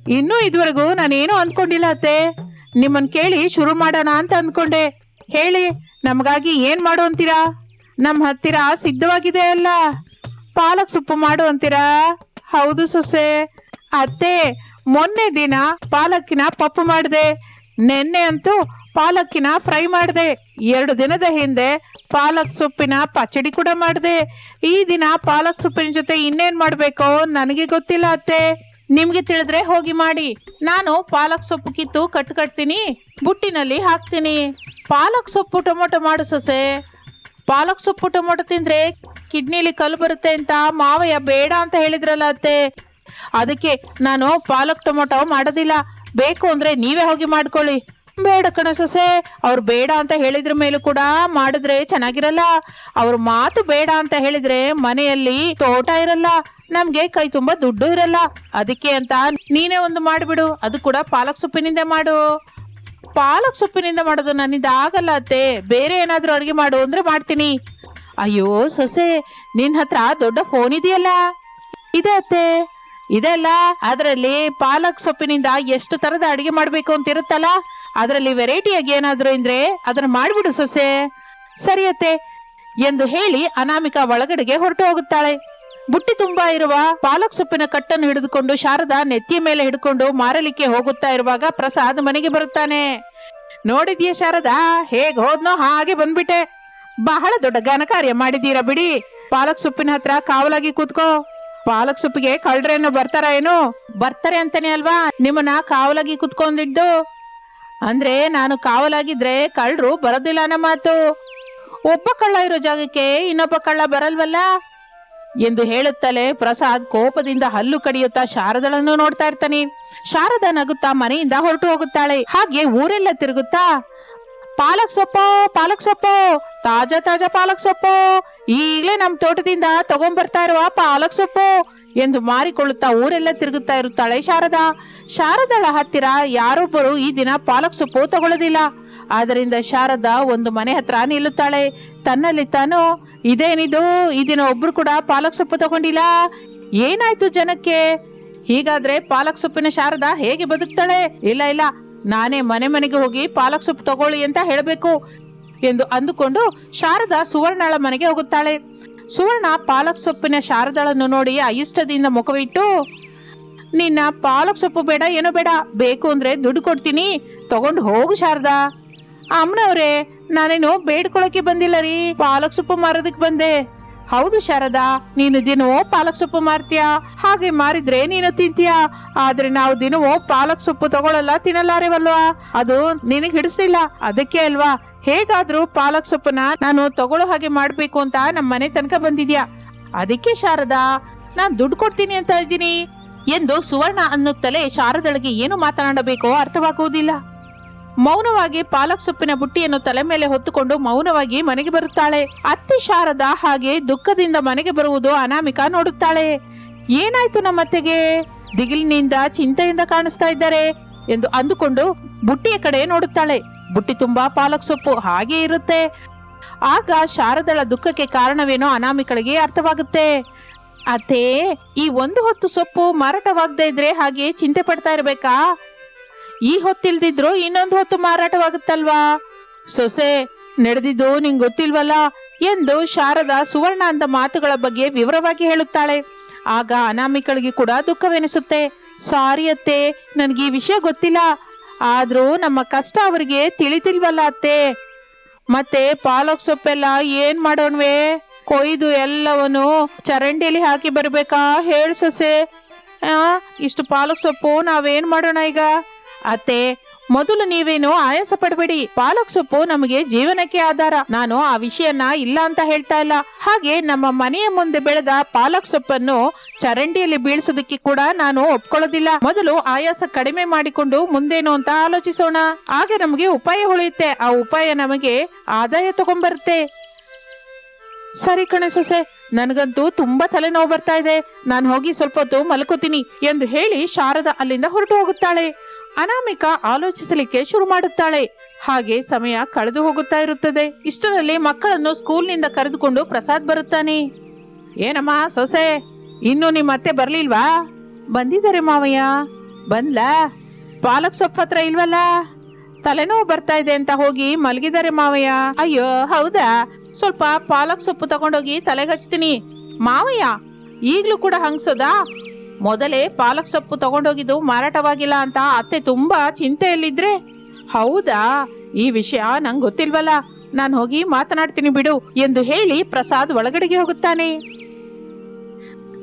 ಇನ್ನೂ ಇದುವರೆಗೂ ನಾನೇನು ಅಂದ್ಕೊಂಡಿಲ್ಲ ಅತ್ತೆ. ನಿಮ್ಮನ್ನು ಕೇಳಿ ಶುರು ಮಾಡೋಣ ಅಂತ ಅಂದ್ಕೊಂಡೆ ಹೇಳಿ, ನಮಗಾಗಿ ಏನು ಮಾಡು ಅಂತೀರಾ? ನಮ್ಮ ಹತ್ತಿರ ಸಿದ್ಧವಾಗಿದೆ ಅಲ್ಲ. ಪಾಲಕ್ ಸೊಪ್ಪು ಮಾಡು ಅಂತೀರಾ? ಹೌದು ಸೊಸೆ. ಅತ್ತೆ, ಮೊನ್ನೆ ದಿನ ಪಾಲಕ್ಕಿನ ಪಪ್ಪು ಮಾಡಿದೆ. ನೆನ್ನೆ ಅಂತೂ ಪಾಲಕ್ಕಿನ ಫ್ರೈ ಮಾಡಿದೆ. ಎರಡು ದಿನದ ಹಿಂದೆ ಪಾಲಕ್ ಸೊಪ್ಪಿನ ಪಚಡಿ ಕೂಡ ಮಾಡಿದೆ. ಈ ದಿನ ಪಾಲಕ್ ಸೊಪ್ಪಿನ ಜೊತೆ ಇನ್ನೇನ್ ಮಾಡ್ಬೇಕೋ ನನಗೆ ಗೊತ್ತಿಲ್ಲ ಅತ್ತೆ. ನಿಮ್ಗೆ ತಿಳಿದ್ರೆ ಹೋಗಿ ಮಾಡಿ. ನಾನು ಪಾಲಕ್ ಸೊಪ್ಪು ಕಿತ್ತು ಕಟ್ ಕಟ್ತೀನಿ, ಬುಟ್ಟಿನಲ್ಲಿ ಹಾಕ್ತೀನಿ. ಪಾಲಕ್ ಸೊಪ್ಪು ಟೊಮೊಟೊ ಮಾಡು ಸೊಸೆ. ಪಾಲಕ್ ಸೊಪ್ಪು ಟೊಮೊಟೊ ತಿಂದ್ರೆ ಕಿಡ್ನಿಲಿ ಕಲ್ಲು ಬರುತ್ತೆ ಅಂತ ಮಾವಯ್ಯ ಬೇಡ ಅಂತ ಹೇಳಿದ್ರಲ್ಲ ಅತ್ತೆ. ಅದಕ್ಕೆ ನಾನು ಪಾಲಕ್ ಟೊಮೊಟೊ ಮಾಡೋದಿಲ್ಲ. ಬೇಕು ಅಂದ್ರೆ ನೀವೇ ಹೋಗಿ ಮಾಡ್ಕೊಳ್ಳಿ. ಬೇಡ ಕಣ ಸೊಸೆ. ಅವ್ರು ಬೇಡ ಅಂತ ಹೇಳಿದ್ರ ಮೇಲೂ ಕೂಡ ಮಾಡಿದ್ರೆ ಚೆನ್ನಾಗಿರಲ್ಲ. ಅವ್ರ ಮಾತು ಬೇಡ ಅಂತ ಹೇಳಿದ್ರೆ ಮನೆಯಲ್ಲಿ ತೋಟ ಇರಲ್ಲ. ನಮ್ಗೆ ಕೈ ತುಂಬಾ ದುಡ್ಡು ಇರಲ್ಲ. ಅದಕ್ಕೆ ಅಂತ ನೀನೇ ಒಂದು ಮಾಡಿಬಿಡು. ಅದು ಕೂಡ ಪಾಲಕ್ ಸೊಪ್ಪಿನಿಂದ ಮಾಡು. ಪಾಲಕ್ ಸೊಪ್ಪಿನಿಂದ ಮಾಡೋದು ನನ್ನಿಂದ ಆಗಲ್ಲ ಅತ್ತೆ. ಬೇರೆ ಏನಾದ್ರೂ ಅಡುಗೆ ಮಾಡು ಅಂದ್ರೆ ಮಾಡ್ತೀನಿ. ಅಯ್ಯೋ ಸೊಸೆ, ನಿನ್ ಹತ್ರ ದೊಡ್ಡ ಫೋನ್ ಇದೆಯಲ್ಲ? ಇದೆ ಅತ್ತೆ. ಇದೆಲ್ಲ ಅದರಲ್ಲಿ ಪಾಲಕ್ ಸೊಪ್ಪಿನಿಂದ ಎಷ್ಟು ತರದ ಅಡಿಗೆ ಮಾಡ್ಬೇಕು ಅಂತ ಇರುತ್ತಲ್ಲ ಅದರಲ್ಲಿ ವೆರೈಟಿಯಾಗಿ ಏನಾದ್ರು ಇದ್ರೆ ಅದನ್ನ ಮಾಡ್ಬಿಡು ಸೊಸೆ. ಸರಿಯತ್ತೆ ಎಂದು ಹೇಳಿ ಅನಾಮಿಕಾ ಒಳಗಡೆಗೆ ಹೊರಟು ಹೋಗುತ್ತಾಳೆ. ಬುಟ್ಟಿ ತುಂಬಾ ಇರುವ ಪಾಲಕ್ ಸೊಪ್ಪಿನ ಕಟ್ಟನ್ನು ಹಿಡಿದುಕೊಂಡು ಶಾರದಾ ನೆತ್ತಿಯ ಮೇಲೆ ಹಿಡ್ಕೊಂಡು ಮಾರಲಿಕ್ಕೆ ಹೋಗುತ್ತಾ ಇರುವಾಗ ಪ್ರಸಾದ್ ಮನೆಗೆ ಬರುತ್ತಾನೆ. ನೋಡಿದ್ಯಾ ಶಾರದಾ? ಹೇಗ್ ಹೋದ್ನೋ ಹಾಗೆ ಬಂದ್ಬಿಟ್ಟೆ. ಬಹಳ ದೊಡ್ಡ ಘನಕಾರ್ಯ ಮಾಡಿದೀರಾ ಬಿಡಿ. ಪಾಲಕ್ ಸೊಪ್ಪಿನ ಹತ್ರ ಕಾವಲಾಗಿ ಕೂತ್ಕೋ. ಪಾಲಕ್ ಸೊಪ್ಪಿಗೆ ಕಳ್ರೇನು ಬರ್ತಾರ ಏನು? ಬರ್ತಾರೆ ಅಂತಾನೆ ಅಲ್ವಾ? ನಿಮ್ಮನ್ನ ಕಾವಲಾಗಿ ಕುತ್ಕೊಂಡಿದ್ದು. ಅಂದ್ರೆ ನಾನು ಕಾವಲಾಗಿದ್ರೆ ಕಳ್ರು ಬರೋದಿಲ್ಲ ಅನ್ನೋ ಮಾತು. ಒಬ್ಬ ಕಳ್ಳ ಇರೋ ಜಾಗಕ್ಕೆ ಇನ್ನೊಬ್ಬ ಕಳ್ಳ ಬರಲ್ವಲ್ಲ? ಎಂದು ಹೇಳುತ್ತಲೇ ಪ್ರಸಾದ್ ಕೋಪದಿಂದ ಹಲ್ಲು ಕಡಿಯುತ್ತಾ ಶಾರದಳನ್ನು ನೋಡ್ತಾ ಇರ್ತಾನೆ. ಶಾರದಾ ನಗುತ್ತಾ ಮನೆಯಿಂದ ಹೊರಟು ಹೋಗುತ್ತಾಳೆ. ಹಾಗೆ ಊರೆಲ್ಲ ತಿರುಗುತ್ತಾ ಪಾಲಕ್ ಸೊಪ್ಪು ಪಾಲಕ್ ಸೊಪ್ಪು, ತಾಜಾ ತಾಜಾ ಪಾಲಕ್ ಸೊಪ್ಪು. ಈಗಲೇ ನಮ್ಮ ತೋಟದಿಂದ ತಗೊಂಡ್ಬರ್ತಾ ಇರುವ ಪಾಲಕ್ ಸೊಪ್ಪು ಎಂದು ಮಾರಿಕೊಳ್ಳುತ್ತಾ ಊರೆಲ್ಲ ತಿರುಗುತ್ತಾ ಇರುತ್ತಾಳೆ ಶಾರದಾ. ಶಾರದಳ ಹತ್ತಿರ ಯಾರೊಬ್ಬರು ಈ ದಿನ ಪಾಲಕ್ ಸೊಪ್ಪು ತಗೊಳ್ಳೋದಿಲ್ಲ. ಆದ್ದರಿಂದ ಶಾರದಾ ಒಂದು ಮನೆ ಹತ್ರ ನಿಲ್ಲುತ್ತಾಳೆ. ತನ್ನಲ್ಲಿ ತಾನು, ಇದೇನಿದು? ಈ ದಿನ ಒಬ್ರು ಕೂಡ ಪಾಲಕ್ ಸೊಪ್ಪು ತಗೊಂಡಿಲ್ಲ. ಏನಾಯ್ತು ಜನಕ್ಕೆ? ಹೀಗಾದ್ರೆ ಪಾಲಕ್ ಸೊಪ್ಪಿನ ಶಾರದಾ ಹೇಗೆ ಬದುಕ್ತಾಳೆ? ಇಲ್ಲ ಇಲ್ಲ. ನಾನೇ ಮನೆ ಮನೆಗೆ ಹೋಗಿ ಪಾಲಕ್ ಸೊಪ್ಪು ತಗೊಳ್ಳಿ ಅಂತ ಹೇಳಬೇಕು ಎಂದು ಅಂದುಕೊಂಡು ಶಾರದಾ ಸುವರ್ಣಳ ಮನೆಗೆ ಹೋಗುತ್ತಾಳೆ. ಸುವರ್ಣ ಪಾಲಕ್ ಸೊಪ್ಪಿನ ಶಾರದಾಳನ್ನು ನೋಡಿ ಅಯಿಷ್ಟದಿಂದ ಮುಖವಿಟ್ಟು, ನಿನ್ನ ಪಾಲಕ್ ಸೊಪ್ಪು ಬೇಡ, ಏನೋ ಬೇಡ. ಬೇಕು ಅಂದ್ರೆ ದುಡ್ಡು ಕೊಡ್ತೀನಿ. ತಗೊಂಡು ಹೋಗು ಶಾರದಾ. ಅಮ್ಮನವ್ರೆ, ನಾನೇನು ಬೇಡ್ಕೊಳಕ್ಕೆ ಬಂದಿಲ್ಲ ರೀ. ಪಾಲಕ್ ಸೊಪ್ಪು ಮಾರೋದಕ್ಕೆ ಬಂದೆ. ಹೌದು ಶಾರದಾ, ನೀನು ದಿನವೋ ಪಾಲಕ್ ಸೊಪ್ಪು ಮಾರ್ತೀಯಾ? ಹಾಗೆ ಮಾರಿದ್ರೆ ನೀನು ತಿಂತೀಯ? ಆದ್ರೆ ನಾವು ದಿನವೂ ಪಾಲಕ್ ಸೊಪ್ಪು ತಗೊಳ್ಳಲ್ಲ ತಿನ್ನಲಾರೆವಲ್ವಾ? ಅದು ನಿನಗೆ ಹಿಡಿಸಿಲ್ಲ, ಅದಕ್ಕೆ ಅಲ್ವಾ? ಹೇಗಾದ್ರೂ ಪಾಲಕ್ ಸೊಪ್ಪನ್ನ ನಾನು ತಗೊಳ್ಳೋ ಹಾಗೆ ಮಾಡ್ಬೇಕು ಅಂತ ನಮ್ಮ ಮನೆ ತನಕ ಬಂದಿದ್ಯಾ? ಅದಕ್ಕೆ ಶಾರದಾ, ನಾನು ದುಡ್ಡು ಕೊಡ್ತೀನಿ ಅಂತ ಇದ್ದೀನಿ. ಎಂದು ಸುವರ್ಣ ಅನ್ನುತ್ತಲೇ ಶಾರದಳಿಗೆ ಏನು ಮಾತನಾಡಬೇಕೋ ಅರ್ಥವಾಗುವುದಿಲ್ಲ. ಮೌನವಾಗಿ ಪಾಲಕ್ ಸೊಪ್ಪಿನ ಬುಟ್ಟಿಯನ್ನು ತಲೆ ಮೇಲೆ ಹೊತ್ತುಕೊಂಡು ಮೌನವಾಗಿ ಮನೆಗೆ ಬರುತ್ತಾಳೆ. ಅತ್ತೆ ಶಾರದ ಹಾಗೆ ದುಃಖದಿಂದ ಮನೆಗೆ ಬರುವುದು ಅನಾಮಿಕಾ ನೋಡುತ್ತಾಳೆ. ಏನಾಯ್ತು ನಮ್ಮತ್ತೆಗೆ? ದಿಗಿಲಿನಿಂದ ಚಿಂತೆಯಿಂದ ಕಾಣಿಸ್ತಾ ಇದ್ದಾರೆ ಎಂದು ಅಂದುಕೊಂಡು ಬುಟ್ಟಿಯ ಕಡೆ ನೋಡುತ್ತಾಳೆ. ಬುಟ್ಟಿ ತುಂಬಾ ಪಾಲಕ್ ಸೊಪ್ಪು, ಹಾಗೆ ಇರುತ್ತೆ. ಆಗ ಶಾರದಳ ದುಃಖಕ್ಕೆ ಕಾರಣವೇನೋ ಅನಾಮಿಕಳಿಗೆ ಅರ್ಥವಾಗುತ್ತೆ. ಅತ್ತೆ, ಈ ಒಂದು ಹೊತ್ತು ಸೊಪ್ಪು ಮಾರಾಟವಾಗದೇ ಇದ್ರೆ ಹಾಗೆ ಚಿಂತೆ ಪಡ್ತಾ ಇರ್ಬೇಕಾ? ಈ ಹೊತ್ತಿಲ್ದಿದ್ರು ಇನ್ನೊಂದು ಹೊತ್ತು ಮಾರಾಟವಾಗುತ್ತಲ್ವಾ? ಸೊಸೆ, ನಡೆದಿದ್ದು ನಿಂಗೆ ಗೊತ್ತಿಲ್ವಲ್ಲ? ಎಂದು ಶಾರದಾ ಸುವರ್ಣ ಅಂದ ಮಾತುಗಳ ಬಗ್ಗೆ ವಿವರವಾಗಿ ಹೇಳುತ್ತಾಳೆ. ಆಗ ಅನಾಮಿಕಳಿಗೆ ಕೂಡ ದುಃಖವೆನಿಸುತ್ತೆ. ಸಾರಿ ಅತ್ತೆ, ನನಗೆ ಈ ವಿಷಯ ಗೊತ್ತಿಲ್ಲ. ಆದರೂ ನಮ್ಮ ಕಷ್ಟ ಅವರಿಗೆ ತಿಳಿತಿಲ್ವಲ್ಲ ಅತ್ತೆ. ಮತ್ತೆ ಪಾಲಕ್ ಸೊಪ್ಪೆಲ್ಲ ಏನ್ ಮಾಡೋಣ್ವೆ? ಕೊಯ್ದು ಎಲ್ಲವನ್ನು ಚರಂಡಿಯಲ್ಲಿ ಹಾಕಿ ಬರ್ಬೇಕಾ? ಹೇಳು ಸೊಸೆ. ಇಷ್ಟು ಪಾಲಕ್ ಸೊಪ್ಪು ನಾವೇನ್ ಮಾಡೋಣ ಈಗ? ಅತ್ತೆ, ಮೊದಲು ನೀವೇನು ಆಯಾಸ ಪಡಬೇಡಿ. ಪಾಲಕ್ ಸೊಪ್ಪು ನಮಗೆ ಜೀವನಕ್ಕೆ ಆಧಾರ. ನಾನು ಆ ವಿಷಯನ ಇಲ್ಲ ಅಂತ ಹೇಳ್ತಾ ಇಲ್ಲ. ಹಾಗೆ ನಮ್ಮ ಮನೆಯ ಮುಂದೆ ಬೆಳೆದ ಪಾಲಕ್ ಸೊಪ್ಪನ್ನು ಚರಂಡಿಯಲ್ಲಿ ಬೀಳ್ಸೋದಕ್ಕೆ ಕೂಡ ನಾನು ಒಪ್ಕೊಳ್ಳೋದಿಲ್ಲ. ಮೊದಲು ಆಯಾಸ ಕಡಿಮೆ ಮಾಡಿಕೊಂಡು ಮುಂದೇನು ಅಂತ ಆಲೋಚಿಸೋಣ. ಹಾಗೆ ನಮಗೆ ಉಪಾಯ ಉಳಿಯುತ್ತೆ. ಆ ಉಪಾಯ ನಮಗೆ ಆದಾಯ ತಗೊಂಡ್ಬರುತ್ತೆ ಸರಿ ಕಣೆ ಸೊಸೆ, ನನಗಂತೂ ತುಂಬಾ ತಲೆನೋವು ಬರ್ತಾ ಇದೆ. ನಾನು ಹೋಗಿ ಸ್ವಲ್ಪ ಹೊತ್ತು ಮಲ್ಕೋತೀನಿ ಎಂದು ಹೇಳಿ ಶಾರದಾ ಅಲ್ಲಿಂದ ಹೊರಟು ಹೋಗುತ್ತಾಳೆ. ಅನಾಮಿಕ ಆಲೋಚಿಸಲಿಕ್ಕೆ ಶುರು ಮಾಡುತ್ತಾಳೆ. ಹಾಗೆ ಸಮಯ ಕಳೆದು ಹೋಗುತ್ತಾ ಇರುತ್ತದೆ. ಇಷ್ಟರಲ್ಲಿ ಮಕ್ಕಳನ್ನು ಸ್ಕೂಲ್ನಿಂದ ಕರೆದುಕೊಂಡು ಪ್ರಸಾದ್ ಬರುತ್ತಾನೆ. ಏನಮ್ಮ ಸೊಸೆ, ಇನ್ನು ನಿಮ್ಮ ಅತ್ತೆ ಬರ್ಲಿಲ್ವಾ? ಬಂದಿದ್ದಾರೆ ಮಾವಯ್ಯ. ಬಂದ್ಲಾ? ಪಾಲಕ್ ಸೊಪ್ಪು ಹತ್ರ ಇಲ್ವಲ್ಲ? ತಲೆನೋವು ಬರ್ತಾ ಇದೆ ಅಂತ ಹೋಗಿ ಮಲಗಿದ್ದಾರೆ ಮಾವಯ್ಯ. ಅಯ್ಯೋ, ಹೌದಾ? ಸ್ವಲ್ಪ ಪಾಲಕ್ ಸೊಪ್ಪು ತಗೊಂಡೋಗಿ ತಲೆಗಚ್ತೀನಿ ಮಾವಯ್ಯ, ಈಗ್ಲೂ ಕೂಡ ಹಂಗ್ಸೋದಾ? ಮೊದಲೇ ಪಾಲಕ್ ಸೊಪ್ಪು ತಗೊಂಡೋಗಿದ್ದು ಮಾರಾಟವಾಗಿಲ್ಲ ಅಂತ ಅತ್ತೆ ತುಂಬಾ ಚಿಂತೆಯಲ್ಲಿದ್ರೆ? ಹೌದಾ? ಈ ವಿಷಯ ನಂಗೆ ಗೊತ್ತಿಲ್ವಲ್ಲ. ನಾನು ಹೋಗಿ ಮಾತನಾಡ್ತೀನಿ ಬಿಡು ಎಂದು ಹೇಳಿ ಪ್ರಸಾದ್ ಒಳಗಡೆಗೆ ಹೋಗುತ್ತಾನೆ.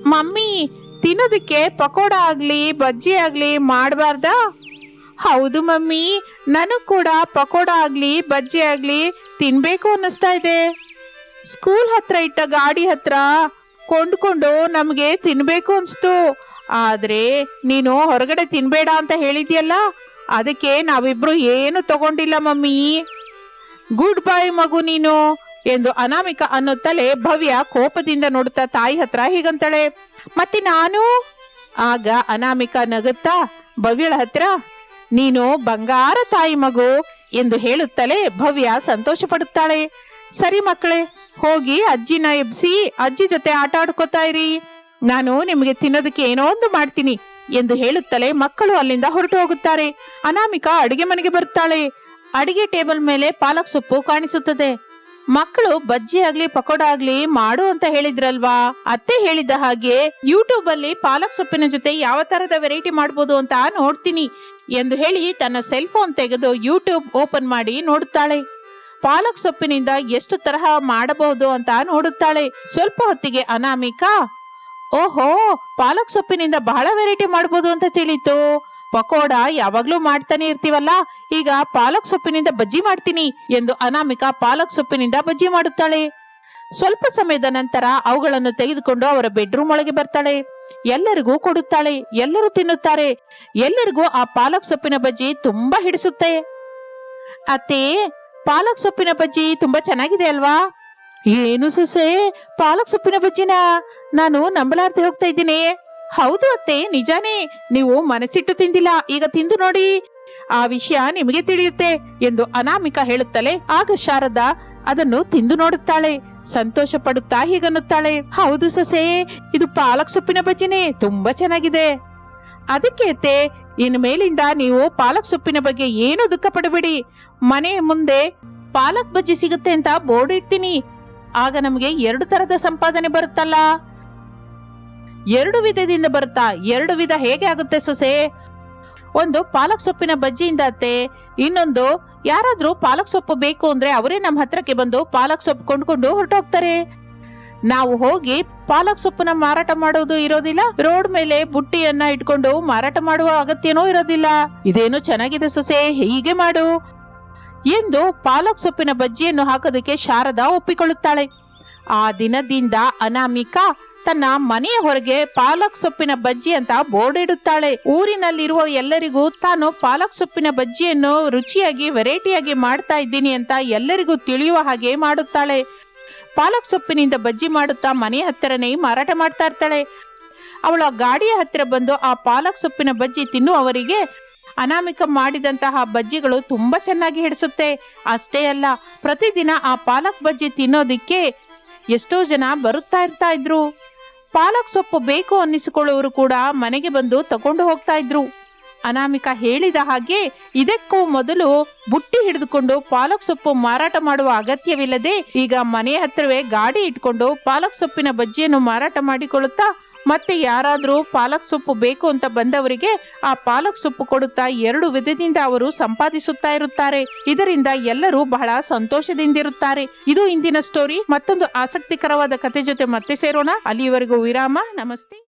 ಮಮ್ಮಿ, ತಿನ್ನೋದಕ್ಕೆ ಪಕೋಡ ಆಗ್ಲಿ, ಬಜ್ಜಿ ಆಗ್ಲಿ ಮಾಡಬಾರ್ದ? ಹೌದು ಮಮ್ಮಿ, ನನಗೆ ಕೂಡ ಪಕೋಡ ಆಗ್ಲಿ, ಬಜ್ಜಿ ಆಗ್ಲಿ ತಿನ್ಬೇಕು ಅನ್ನಿಸ್ತಾ ಇದೆ. ಸ್ಕೂಲ್ ಹತ್ರ ಇಟ್ಟ ಗಾಡಿ ಹತ್ರ ಕೊಂಡ್ಕೊಂಡು ನಮಗೆ ತಿನ್ಬೇಕು ಅನ್ಸ್ತು. ಆದ್ರೆ ನೀನು ಹೊರಗಡೆ ತಿನ್ಬೇಡ ಅಂತ ಹೇಳಿದ್ಯಲ್ಲ? ಅದಕ್ಕೆ ನಾವಿಬ್ರು ಏನು ತಗೊಂಡಿಲ್ಲ ಮಮ್ಮಿ. ಗುಡ್ ಬಾಯ್ ಮಗು ನೀನು ಎಂದು ಅನಾಮಿಕ ಅನ್ನುತ್ತಲೇ ಭವ್ಯ ಕೋಪದಿಂದ ನೋಡುತ್ತಾ ತಾಯಿ ಹತ್ರ ಹೀಗಂತಾಳೆ. ಮತ್ತೆ ನಾನು? ಆಗ ಅನಾಮಿಕ ನಗುತ್ತಾ, ಭವ್ಯಳ ಹತ್ರ, ನೀನು ಬಂಗಾರ ತಾಯಿ ಮಗು ಎಂದು ಹೇಳುತ್ತಲೇ ಭವ್ಯ ಸಂತೋಷ ಪಡುತ್ತಾಳೆ ಸರಿ ಮಕ್ಕಳೇ, ಹೋಗಿ ಅಜ್ಜಿನ ಎಬ್ಸಿ ಅಜ್ಜಿ ಜೊತೆ ಆಟ ಆಡ್ಕೋತಾ ಇರಿ. ನಾನು ನಿಮಗೆ ತಿನ್ನೋದಕ್ಕೆ ಏನೋ ಒಂದು ಮಾಡ್ತೀನಿ ಎಂದು ಹೇಳುತ್ತಲೇ ಮಕ್ಕಳು ಅಲ್ಲಿಂದ ಹೊರಟು ಹೋಗುತ್ತಾರೆ. ಅನಾಮಿಕಾ ಅಡಿಗೆ ಮನೆಗೆ ಬರುತ್ತಾಳೆ. ಅಡಿಗೆ ಟೇಬಲ್ ಮೇಲೆ ಪಾಲಕ್ ಸೊಪ್ಪು ಕಾಣಿಸುತ್ತದೆ. ಮಕ್ಕಳು ಬಜ್ಜಿ ಆಗ್ಲಿ, ಪಕೋಡ ಆಗ್ಲಿ ಮಾಡು ಅಂತ ಹೇಳಿದ್ರಲ್ವಾ? ಅತ್ತೆ ಹೇಳಿದ ಹಾಗೆ ಯೂಟ್ಯೂಬ್ ಅಲ್ಲಿ ಪಾಲಕ್ ಸೊಪ್ಪಿನ ಜೊತೆ ಯಾವ ತರದ ವೆರೈಟಿ ಮಾಡಬಹುದು ಅಂತ ನೋಡ್ತೀನಿ ಎಂದು ಹೇಳಿ ತನ್ನ ಸೆಲ್ ಫೋನ್ ತೆಗೆದು ಯೂಟ್ಯೂಬ್ ಓಪನ್ ಮಾಡಿ ನೋಡುತ್ತಾಳೆ. ಪಾಲಕ್ ಸೊಪ್ಪಿನಿಂದ ಎಷ್ಟು ತರಹ ಮಾಡಬಹುದು ಅಂತ ನೋಡುತ್ತಾಳೆ. ಸ್ವಲ್ಪ ಹೊತ್ತಿಗೆ ಅನಾಮಿಕಾ ಓಹೋ, ಪಾಲಕ್ ಸೊಪ್ಪಿನಿಂದ ಬಹಳ ವೆರೈಟಿ ಮಾಡ್ಬೋದು ಅಂತ ತಿಳಿತು. ಪಕೋಡ ಯಾವಾಗ್ಲೂ ಮಾಡ್ತಾನೆ ಇರ್ತೀವಲ್ಲ, ಈಗ ಪಾಲಕ್ ಸೊಪ್ಪಿನಿಂದ ಬಜ್ಜಿ ಮಾಡ್ತೀನಿ ಎಂದು ಅನಾಮಿಕಾ ಪಾಲಕ್ ಸೊಪ್ಪಿನಿಂದ ಬಜ್ಜಿ ಮಾಡುತ್ತಾಳೆ. ಸ್ವಲ್ಪ ಸಮಯದ ನಂತರ ಅವುಗಳನ್ನು ತೆಗೆದುಕೊಂಡು ಅವರ ಬೆಡ್ರೂಮ್ ಒಳಗೆ ಬರ್ತಾಳೆ. ಎಲ್ಲರಿಗೂ ಕೊಡುತ್ತಾಳೆ, ಎಲ್ಲರೂ ತಿನ್ನುತ್ತಾರೆ. ಎಲ್ಲರಿಗೂ ಆ ಪಾಲಕ್ ಸೊಪ್ಪಿನ ಬಜ್ಜಿ ತುಂಬಾ ಹಿಡಿಸುತ್ತೆ. ಅತ್ತೆ, ಪಾಲಕ್ ಸೊಪ್ಪಿನ ಬಜ್ಜಿ ತುಂಬಾ ಚೆನ್ನಾಗಿದೆ ಅಲ್ವಾ? ಏನು ಸೊಸೆ? ಪಾಲಕ್ ಸೊಪ್ಪಿನ ಬಜ್ಜಿನ? ನಾನು ನಂಬಲಾರ್ದೆ ಹೋಗ್ತಾ ಇದ್ದೀನಿ. ಹೌದು ಅತ್ತೆ, ನಿಜಾನೇ. ನೀವು ಮನಸ್ಸಿಟ್ಟು ತಿಂದಿಲ್ಲ. ಈಗ ತಿಂದು ನೋಡಿ. ಆ ವಿಷಯ ನಿಮಗೆ ತಿಳಿಯುತ್ತೆ ಎಂದು ಅನಾಮಿಕ ಹೇಳುತ್ತಲೇ ಆಗ ಶಾರದಾ ಅದನ್ನು ತಿಂದು ನೋಡುತ್ತಾಳೆ. ಸಂತೋಷ ಪಡುತ್ತಾ ಹೀಗನ್ನುತ್ತಾಳೆ. ಹೌದು ಸೊಸೆ, ಇದು ಪಾಲಕ್ ಸೊಪ್ಪಿನ ಬಜ್ಜಿನೇ. ತುಂಬಾ ಚೆನ್ನಾಗಿದೆ. ಅದಕ್ಕೆ ಅತ್ತೆ ಇನ್ನು ಮೇಲಿಂದ ನೀವು ಪಾಲಕ್ ಸೊಪ್ಪಿನ ಬಗ್ಗೆ ಏನು ದುಃಖ ಪಡಬೇಡಿ ಮನೆ ಮುಂದೆ ಪಾಲಕ್ ಬಜ್ಜಿ ಸಿಗುತ್ತೆ ಅಂತ ಬೋರ್ಡ್ ಇಡ್ತೀನಿ. ಆಗ ನಮಗೆ ಎರಡು ತರದ ಸಂಪಾದನೆ ಬರುತ್ತಲ್ಲ? ಎರಡು ವಿಧದಿಂದ ಬರುತ್ತಾ? ಎರಡು ವಿಧ ಹೇಗೆ ಆಗುತ್ತೆ ಸೊಸೆ? ಒಂದು ಪಾಲಕ್ ಸೊಪ್ಪಿನ ಬಜ್ಜಿಯಿಂದ ಅತ್ತೆ, ಇನ್ನೊಂದು ಯಾರಾದ್ರೂ ಪಾಲಕ್ ಸೊಪ್ಪು ಬೇಕು ಅಂದ್ರೆ ಅವರೇ ನಮ್ಮ ಹತ್ರಕ್ಕೆ ಬಂದು ಪಾಲಕ್ ಸೊಪ್ಪು ಕೊಂಡ್ಕೊಂಡು ಹೊರಟೋಗ್ತಾರೆ. ನಾವು ಹೋಗಿ ಪಾಲಕ್ ಸೊಪ್ಪನ್ನ ಮಾರಾಟ ಮಾಡೋದು ಇರೋದಿಲ್ಲ, ರೋಡ್ ಮೇಲೆ ಬುಟ್ಟಿಯನ್ನ ಇಟ್ಕೊಂಡು ಮಾರಾಟ ಮಾಡುವ ಅಗತ್ಯನೂ ಇರೋದಿಲ್ಲ. ಇದೇನು ಚೆನ್ನಾಗಿದೆ ಸೊಸೆ? ಹೀಗೆ ಮಾಡು. ಎಂದು ಪಾಲಕ್ ಸೊಪ್ಪಿನ ಬಜ್ಜಿಯನ್ನು ಹಾಕೋದಕ್ಕೆ ಶಾರದಾ ಒಪ್ಪಿಕೊಳ್ಳುತ್ತಾಳೆ. ಆ ದಿನದಿಂದ ಅನಾಮಿಕಾ ತನ್ನ ಮನೆಯ ಹೊರಗೆ ಪಾಲಕ್ ಸೊಪ್ಪಿನ ಬಜ್ಜಿ ಅಂತ ಬೋರ್ಡ್ ಇಡುತ್ತಾಳೆ. ಊರಿನಲ್ಲಿರುವ ಎಲ್ಲರಿಗೂ ತಾನು ಪಾಲಕ್ ಸೊಪ್ಪಿನ ಬಜ್ಜಿಯನ್ನು ರುಚಿಯಾಗಿ, ವೆರೈಟಿಯಾಗಿ ಮಾಡ್ತಾ ಇದ್ದೀನಿ ಅಂತ ಎಲ್ಲರಿಗೂ ತಿಳಿಯುವ ಹಾಗೆ ಮಾಡುತ್ತಾಳೆ. ಪಾಲಕ್ ಸೊಪ್ಪಿನಿಂದ ಬಜ್ಜಿ ಮಾಡುತ್ತಾ ಮನೆ ಹತ್ತಿರನೇ ಮಾರಾಟ ಮಾಡ್ತಾ ಇರ್ತಾಳೆ. ಅವಳ ಗಾಡಿಯ ಹತ್ತಿರ ಬಂದು ಆ ಪಾಲಕ್ ಸೊಪ್ಪಿನ ಬಜ್ಜಿ ತಿನ್ನುವವರಿಗೆ ಅನಾಮಿಕ ಮಾಡಿದಂತಹ ಬಜ್ಜಿಗಳು ತುಂಬಾ ಚೆನ್ನಾಗಿ ಹಿಡಿಸುತ್ತೆ. ಅಷ್ಟೇ ಅಲ್ಲ, ಪ್ರತಿದಿನ ಆ ಪಾಲಕ್ ಬಜ್ಜಿ ತಿನ್ನೋದಿಕ್ಕೆ ಎಷ್ಟೋ ಜನ ಬರುತ್ತಾ ಇರ್ತಾ ಇದ್ರು. ಪಾಲಕ್ ಸೊಪ್ಪು ಬೇಕು ಅನ್ನಿಸಿಕೊಳ್ಳುವರು ಕೂಡ ಮನೆಗೆ ಬಂದು ತಗೊಂಡು ಹೋಗ್ತಾ ಇದ್ರು. ಅನಾಮಿಕ ಹೇಳಿದ ಹಾಗೆ ಇದಕ್ಕೂ ಮೊದಲು ಬುಟ್ಟಿ ಹಿಡಿದುಕೊಂಡು ಪಾಲಕ್ ಸೊಪ್ಪು ಮಾರಾಟ ಮಾಡುವ ಅಗತ್ಯವಿಲ್ಲದೆ ಈಗ ಮನೆಯ ಹತ್ತಿರವೇ ಗಾಡಿ ಇಟ್ಕೊಂಡು ಪಾಲಕ್ ಸೊಪ್ಪಿನ ಬಜ್ಜಿಯನ್ನು ಮಾರಾಟ ಮಾಡಿಕೊಳ್ಳುತ್ತಾ ಮತ್ತೆ ಯಾರಾದರೂ ಪಾಲಕ್ ಸೊಪ್ಪು ಬೇಕು ಅಂತ ಬಂದವರಿಗೆ ಆ ಪಾಲಕ್ ಸೊಪ್ಪು ಕೊಡುತ್ತಾ ಎರಡು ವಿಧದಿಂದ ಅವರು ಸಂಪಾದಿಸುತ್ತಾ ಇರುತ್ತಾರೆ. ಇದರಿಂದ ಎಲ್ಲರೂ ಬಹಳ ಸಂತೋಷದಿಂದಿರುತ್ತಾರೆ. ಇದು ಇಂದಿನ ಸ್ಟೋರಿ ಮತ್ತೊಂದು ಆಸಕ್ತಿಕರವಾದ ಕತೆ ಜೊತೆ ಮತ್ತೆ ಸೇರೋಣ. ಅಲ್ಲಿಯವರೆಗೂ ವಿರಾಮ. ನಮಸ್ತೆ.